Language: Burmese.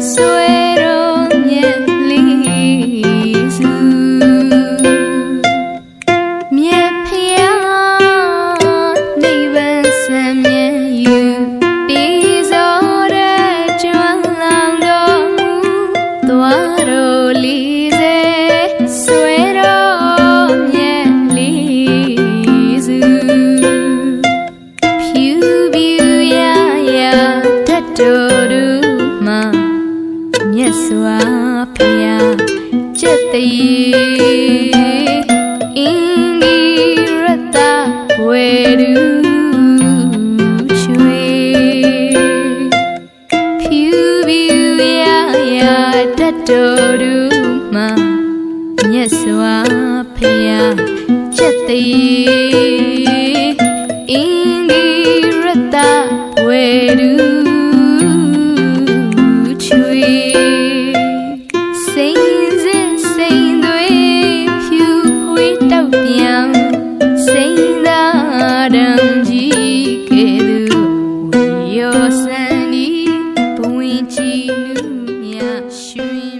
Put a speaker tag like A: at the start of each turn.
A: So မြတ်စွာဘုရားချက်တည်းအင်ဂီရတဝေရူရွှေဖြူဖြူရရတတ်တော်ရူမှာမြတ်စွာဘုရားချက်တည်း သူဝီယောစံဒီဘဝင်ချီလူမြရွှင်